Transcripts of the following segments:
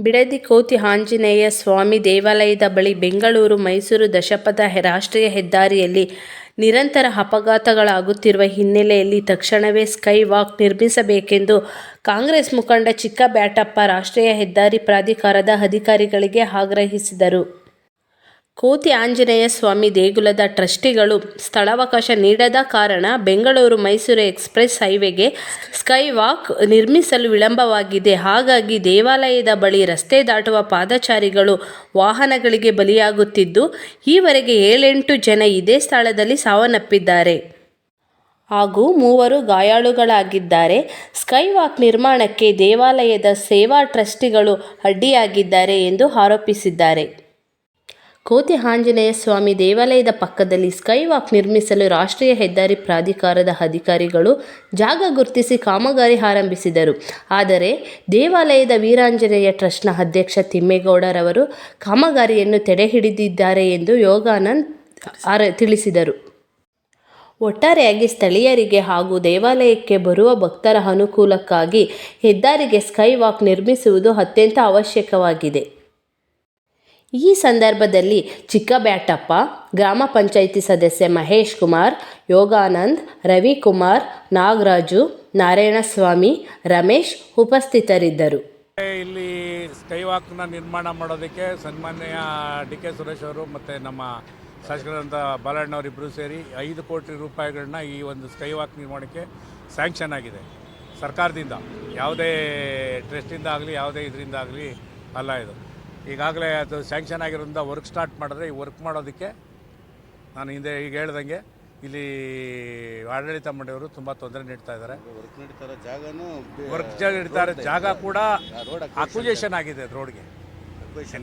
ಬಿಡದಿ ಕೋತಿ ಆಂಜನೇಯ ಸ್ವಾಮಿ ದೇವಾಲಯದ ಬಳಿ ಬೆಂಗಳೂರು ಮೈಸೂರು ದಶಪಥ ರಾಷ್ಟ್ರೀಯ ಹೆದ್ದಾರಿಯಲ್ಲಿ ನಿರಂತರ ಅಪಘಾತಗಳಾಗುತ್ತಿರುವ ಹಿನ್ನೆಲೆಯಲ್ಲಿ ತಕ್ಷಣವೇ ಸ್ಕೈ ವಾಕ್ ನಿರ್ಮಿಸಬೇಕೆಂದು ಕಾಂಗ್ರೆಸ್ ಮುಖಂಡ ಚಿಕ್ಕಬ್ಯಾಟಪ್ಪ ರಾಷ್ಟ್ರೀಯ ಹೆದ್ದಾರಿ ಪ್ರಾಧಿಕಾರದ ಅಧಿಕಾರಿಗಳಿಗೆ ಆಗ್ರಹಿಸಿದರು. ಕೋತಿ ಆಂಜನೇಯ ಸ್ವಾಮಿ ದೇಗುಲದ ಟ್ರಸ್ಟಿಗಳು ಸ್ಥಳಾವಕಾಶ ನೀಡದ ಕಾರಣ ಬೆಂಗಳೂರು ಮೈಸೂರು ಎಕ್ಸ್ಪ್ರೆಸ್ ಹೈವೇಗೆ ಸ್ಕೈ ವಾಕ್ ನಿರ್ಮಿಸಲು ವಿಳಂಬವಾಗಿದೆ. ಹಾಗಾಗಿ ದೇವಾಲಯದ ಬಳಿ ರಸ್ತೆ ದಾಟುವ ಪಾದಚಾರಿಗಳು ವಾಹನಗಳಿಗೆ ಬಲಿಯಾಗುತ್ತಿದ್ದು, ಈವರೆಗೆ ಏಳೆಂಟು ಜನ ಇದೇ ಸ್ಥಳದಲ್ಲಿ ಸಾವನ್ನಪ್ಪಿದ್ದಾರೆ. ಹಾಗೂ ಮೂವರು ಗಾಯಾಳುಗಳಾಗಿದ್ದಾರೆ. ಸ್ಕೈ ವಾಕ್ ನಿರ್ಮಾಣಕ್ಕೆ ದೇವಾಲಯದ ಸೇವಾ ಟ್ರಸ್ಟಿಗಳು ಅಡ್ಡಿಯಾಗಿದ್ದಾರೆ ಎಂದು ಆರೋಪಿಸಿದ್ದಾರೆ. ಕೋತಿ ಆಂಜನೇಯ ಸ್ವಾಮಿ ದೇವಾಲಯದ ಪಕ್ಕದಲ್ಲಿ ಸ್ಕೈವಾಕ್ ನಿರ್ಮಿಸಲು ರಾಷ್ಟ್ರೀಯ ಹೆದ್ದಾರಿ ಪ್ರಾಧಿಕಾರದ ಅಧಿಕಾರಿಗಳು ಜಾಗ ಗುರುತಿಸಿ ಕಾಮಗಾರಿ ಆರಂಭಿಸಿದರು. ಆದರೆ ದೇವಾಲಯದ ವೀರಾಂಜನೇಯ ಟ್ರಸ್ಟ್ನ ಅಧ್ಯಕ್ಷ ತಿಮ್ಮೇಗೌಡರವರು ಕಾಮಗಾರಿಯನ್ನು ತಡೆಹಿಡಿದಿದ್ದಾರೆ ಎಂದು ಯೋಗಾನಂದ್ ಆರ ತಿಳಿಸಿದರು. ಒಟ್ಟಾರೆಯಾಗಿ ಸ್ಥಳೀಯರಿಗೆ ಹಾಗೂ ದೇವಾಲಯಕ್ಕೆ ಬರುವ ಭಕ್ತರ ಅನುಕೂಲಕ್ಕಾಗಿ ಹೆದ್ದಾರಿಗೆ ಸ್ಕೈವಾಕ್ ನಿರ್ಮಿಸುವುದು ಅತ್ಯಂತ ಅವಶ್ಯಕವಾಗಿದೆ. ಈ ಸಂದರ್ಭದಲ್ಲಿ ಚಿಕ್ಕಬ್ಯಾಟಪ್ಪ, ಗ್ರಾಮ ಪಂಚಾಯಿತಿ ಸದಸ್ಯ ಮಹೇಶ್ ಕುಮಾರ್, ಯೋಗಾನಂದ್ ರವಿಕುಮಾರ್ ನಾಗರಾಜು, ನಾರಾಯಣಸ್ವಾಮಿ, ರಮೇಶ್ ಉಪಸ್ಥಿತರಿದ್ದರು. ಇಲ್ಲಿ ಸ್ಕೈ ವಾಕ್ನ ನಿರ್ಮಾಣ ಮಾಡೋದಕ್ಕೆ ಸನ್ಮಾನ್ಯ ಡಿ ಕೆ ಸುರೇಶ್ ಅವರು ಮತ್ತು ನಮ್ಮ ಶಾಸಕರಾದಂಥ ಬಾಲಣ್ಣವರಿಬ್ಬರು ಸೇರಿ ಐದು ಕೋಟಿ ರೂಪಾಯಿಗಳನ್ನ ಈ ಒಂದು ಸ್ಕೈ ವಾಕ್ ನಿರ್ಮಾಣಕ್ಕೆ ಸ್ಯಾಂಕ್ಷನ್ ಆಗಿದೆ. ಸರ್ಕಾರದಿಂದ, ಯಾವುದೇ ಟ್ರಸ್ಟಿಂದ ಆಗಲಿ, ಯಾವುದೇ ಇದರಿಂದ ಆಗಲಿ ಅಲ್ಲ ಇದು. ಈಗಾಗಲೇ ಅದು ಸ್ಯಾಂಕ್ಷನ್ ಆಗಿರೋದ್ರಿಂದ ವರ್ಕ್ ಸ್ಟಾರ್ಟ್ ಮಾಡಿದ್ರೆ ಈ ವರ್ಕ್ ಮಾಡೋದಕ್ಕೆ ನಾನು ಹಿಂದೆ ಈಗ ಹೇಳ್ದಂಗೆ ಇಲ್ಲಿ ಆಡಳಿತ ಮಂಡಳಿಯವರು ತುಂಬ ತೊಂದರೆ ನೀಡ್ತಾ ಇದ್ದಾರೆ. ವರ್ಕ್ ಜಾಗ ಇಡ್ತಾರೆ ಜಾಗ ಕೂಡ ಅಕ್ಯುಜೇಷನ್ ಅಕ್ವಿಜೇಷನ್ ಆಗಿದೆ. ರೋಡ್ಗೆ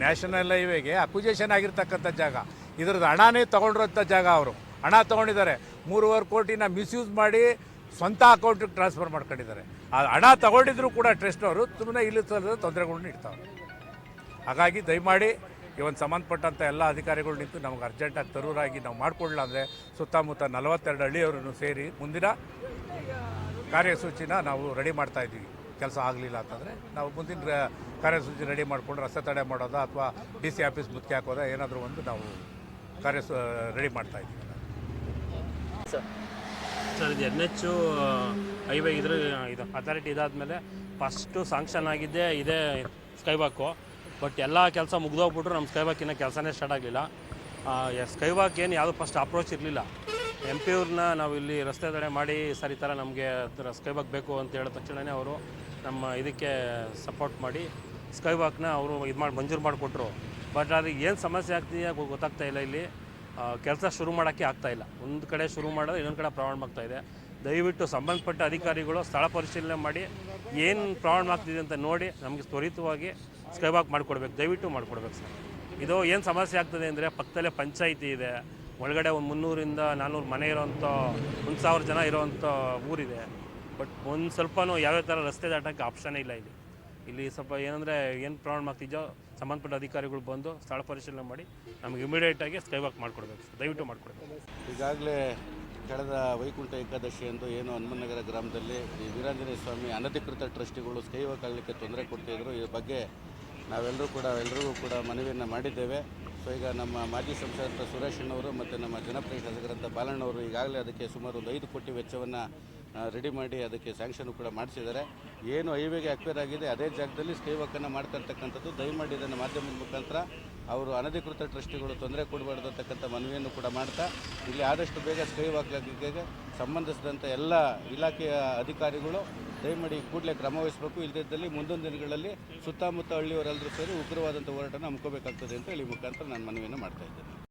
ನ್ಯಾಷನಲ್ ಹೈವೇಗೆ ಅಕ್ವಿಜೇಷನ್ ಆಗಿರ್ತಕ್ಕಂಥ ಜಾಗ. ಇದ್ರದ್ದು ಹಣನೇ ತಗೊಂಡಿರೋಂಥ ಜಾಗ ಅವರು. ಹಣ ತೊಗೊಂಡಿದ್ದಾರೆ. ಮೂರುವರೆ ಕೋಟಿನ ಮಿಸ್ಯೂಸ್ ಮಾಡಿ ಸ್ವಂತ ಅಕೌಂಟಿಗೆ ಟ್ರಾನ್ಸ್ಫರ್ ಮಾಡ್ಕೊಂಡಿದ್ದಾರೆ. ಆ ಹಣ ತಗೊಂಡಿದ್ರು ಕೂಡ ಟ್ರಸ್ಟ್ನವರು ಸುಮ್ಮನೆ ಇಲ್ಲಿ ತೊಂದರೆಗಳನ್ನ ಇಡ್ತಾವೆ ಹಾಗಾಗಿ ದಯಮಾಡಿ ಈ ಒಂದು ಸಂಬಂಧಪಟ್ಟಂಥ ಎಲ್ಲ ಅಧಿಕಾರಿಗಳು ನಿಂತು ನಮಗೆ ಅರ್ಜೆಂಟಾಗಿ ತರೂರಾಗಿ ನಾವು ಮಾಡಿಕೊಳ್ಳ ಅಂದರೆ ಸುತ್ತಮುತ್ತ ನಲವತ್ತೆರಡು ಹಳ್ಳಿಯವರನ್ನು ಸೇರಿ ಮುಂದಿನ ಕಾರ್ಯಸೂಚಿನ ನಾವು ರೆಡಿ ಮಾಡ್ತಾ ಇದ್ದೀವಿ. ಕೆಲಸ ಆಗಲಿಲ್ಲ ಅಂತಂದರೆ ನಾವು ಮುಂದಿನ ಕಾರ್ಯಸೂಚಿ ರೆಡಿ ಮಾಡಿಕೊಂಡು ರಸ್ತೆ ತಡೆ ಮಾಡೋದ ಅಥವಾ ಡಿ ಸಿ ಆಫೀಸ್ ಮುತ್ತಿ ಹಾಕೋದ ಏನಾದರೂ ಒಂದು ನಾವು ಕಾರ್ಯ ರೆಡಿ ಮಾಡ್ತಾ ಇದ್ದೀವಿ. ಸರ್. ಇದು ಎನ್ ಎಚ್ಚು ಹೈವೇ ಇದ್ರ ಇದು ಅಥಾರಿಟಿ ಇದಾದಮೇಲೆ ಫಸ್ಟು ಸಾಂಕ್ಷನ್ ಆಗಿದ್ದೇ ಇದೇ ಸ್ಕೈವಾಕು ಬಟ್ ಎಲ್ಲ ಕೆಲಸ ಮುಗ್ದೋಗ್ಬಿಟ್ರು ನಮ್ಮ ಸ್ಕೈವಾಕ್ ಇನ್ನೂ ಕೆಲಸನೇ ಸ್ಟಾರ್ಟ್ ಆಗಲಿಲ್ಲ. ಸ್ಕೈವಾಕ್ ಏನು ಯಾವುದೋ ಫಸ್ಟ್ ಅಪ್ರೋಚ್ ಇರಲಿಲ್ಲ. ಎಂ ಪಿ ಅವ್ರನ್ನ ನಾವು ಇಲ್ಲಿ ರಸ್ತೆ ತಡೆ ಮಾಡಿ, ಸರಿ ಥರ ನಮಗೆ ಸ್ಕೈವಾಕ್ ಬೇಕು ಅಂತ ಹೇಳಿದ ತಕ್ಷಣವೇ ಅವರು ನಮ್ಮ ಇದಕ್ಕೆ ಸಪೋರ್ಟ್ ಮಾಡಿ ಸ್ಕೈವಾಕ್ನ ಅವರು ಇದು ಮಾಡಿ, ಮಂಜೂರು ಮಾಡಿಕೊಟ್ರು. ಬಟ್ ಅದಕ್ಕೆ ಏನು ಸಮಸ್ಯೆ ಆಗ್ತಿದೆಯಾ ಗೊತ್ತಾಗ್ತಾ ಇಲ್ಲ ಇಲ್ಲಿ. ಕೆಲಸ ಶುರು ಮಾಡೋಕ್ಕೆ ಆಗ್ತಾ ಇಲ್ಲ. ಒಂದು ಕಡೆ ಶುರು ಮಾಡಿದ್ರೆ ಇನ್ನೊಂದು ಕಡೆ ಪ್ರಾಬ್ಲಮ್ ಇದೆ. ದಯವಿಟ್ಟು ಸಂಬಂಧಪಟ್ಟ ಅಧಿಕಾರಿಗಳು ಸ್ಥಳ ಪರಿಶೀಲನೆ ಮಾಡಿ ಏನು ಪ್ರಾಬ್ಲಮ್ ಆಗ್ತಿದೆ ಅಂತ ನೋಡಿ ನಮಗೆ ತ್ವರಿತವಾಗಿ ಸ್ಕೈವಾಕ್ ಮಾಡಿಕೊಡ್ಬೇಕು, ದಯವಿಟ್ಟು ಮಾಡಿಕೊಡ್ಬೇಕು ಸರ್. ಇದು ಏನು ಸಮಸ್ಯೆ ಆಗ್ತದೆ ಅಂದರೆ ಪಕ್ಕದಲ್ಲೇ ಪಂಚಾಯಿತಿ ಇದೆ. ಒಳಗಡೆ ಒಂದು ಮುನ್ನೂರಿಂದ ನಾನ್ನೂರು ಮನೆ ಇರೋವಂಥ ಒಂದು ಸಾವಿರ ಜನ ಇರೋವಂಥ ಊರಿದೆ. ಬಟ್ ಒಂದು ಸ್ವಲ್ಪನೂ ಯಾವ್ಯಾವ ಥರ ರಸ್ತೆ ದಾಟೋಕ್ಕೆ ಆಪ್ಷನೇ ಇಲ್ಲ ಇಲ್ಲಿ. ಇಲ್ಲಿ ಸ್ವಲ್ಪ ಏನಂದರೆ ಏನು ಪ್ರಾಬ್ಲಮ್ ಆಗ್ತಿದೆಯೋ, ಸಂಬಂಧಪಟ್ಟ ಅಧಿಕಾರಿಗಳು ಬಂದು ಸ್ಥಳ ಪರಿಶೀಲನೆ ಮಾಡಿ ನಮಗೆ ಇಮಿಡಿಯೇಟಾಗಿ ಸ್ಕೈ ವಾಕ್ ಮಾಡಿಕೊಡ್ಬೇಕು ದಯವಿಟ್ಟು ಮಾಡಿಕೊಡ್ಬೇಕು. ಈಗಾಗಲೇ ಕಳೆದ ವೈಕುಂಠ ಏಕಾದಶಿಯಂದು ಏನು ಹನುಮನಗರ ಗ್ರಾಮದಲ್ಲಿ ಈ ವೀರಾಂಜನೇಯ ಸ್ವಾಮಿ ಅನಧಿಕೃತ ಟ್ರಸ್ಟಿಗಳು ಸ್ಕೈ ವಾಕ್ ಆಗಲಿಕ್ಕೆ ತೊಂದರೆ ಕೊಡ್ತಿದ್ರು ಈ ಬಗ್ಗೆ ನಾವೆಲ್ಲರೂ ಕೂಡ ಎಲ್ಲರಿಗೂ ಕೂಡ ಮನವಿಯನ್ನು ಮಾಡಿದ್ದೇವೆ. ಸೊ ಈಗ ನಮ್ಮ ಮಾಜಿ ಸಂಸದ ಸುರೇಶಣ್ಣವರು ಮತ್ತು ನಮ್ಮ ಜನಪ್ರಿಯ ಶಾಸಕರಂತ ಬಾಲಣ್ಣವರು ಈಗಾಗಲೇ ಅದಕ್ಕೆ ಸುಮಾರು ಒಂದು ಐದು ಕೋಟಿ ವೆಚ್ಚವನ್ನು ರೆಡಿ ಮಾಡಿ ಅದಕ್ಕೆ ಸ್ಯಾಂಕ್ಷನ್ ಕೂಡ ಮಾಡಿಸಿದ್ದಾರೆ. ಏನು ಹೈವೇಗೆ ಅಕ್ವೇರ್ ಆಗಿದೆ, ಅದೇ ಜಾಗದಲ್ಲಿ ಸ್ಕೈ ವಾಕನ್ನು ಮಾಡ್ತಾ ಇರ್ತಕ್ಕಂಥದ್ದು ದಯಮಾಡಿ ಇದನ್ನು ಮಾಧ್ಯಮದ ಮುಖಾಂತರ ಅವರು ಅನಧಿಕೃತ ಟ್ರಸ್ಟಿಗಳು ತೊಂದರೆ ಕೊಡಬಾರ್ದು ಅಂತಕ್ಕಂಥ ಮನವಿಯನ್ನು ಕೂಡ ಮಾಡ್ತಾ, ಇಲ್ಲಿ ಆದಷ್ಟು ಬೇಗ ಸ್ಕೈ ವಾಕ್ ಆಗಲಿಕ್ಕೆ ಸಂಬಂಧಿಸಿದಂಥ ಎಲ್ಲ ಇಲಾಖೆಯ ಅಧಿಕಾರಿಗಳು ದಯಮಾಡಿ ಕೂಡಲೇ ಕ್ರಮ ವಹಿಸಬೇಕು. ಇಲ್ಲದಿದ್ದಲ್ಲಿ ಮುಂದಿನ ದಿನಗಳಲ್ಲಿ ಸುತ್ತಮುತ್ತ ಹಳ್ಳಿಯವರೆಲ್ಲರೂ ಸೇರಿ ಉಗ್ರವಾದಂಥ ಹೋರಾಟನ ಹಮ್ಮಿಕೋಬೇಕಾಗ್ತದೆ ಅಂತ ಹೇಳಿ ಮುಖಾಂತರ ನಾನು ಮನವಿಯನ್ನು ಮಾಡ್ತಾ ಇದ್ದೇನೆ.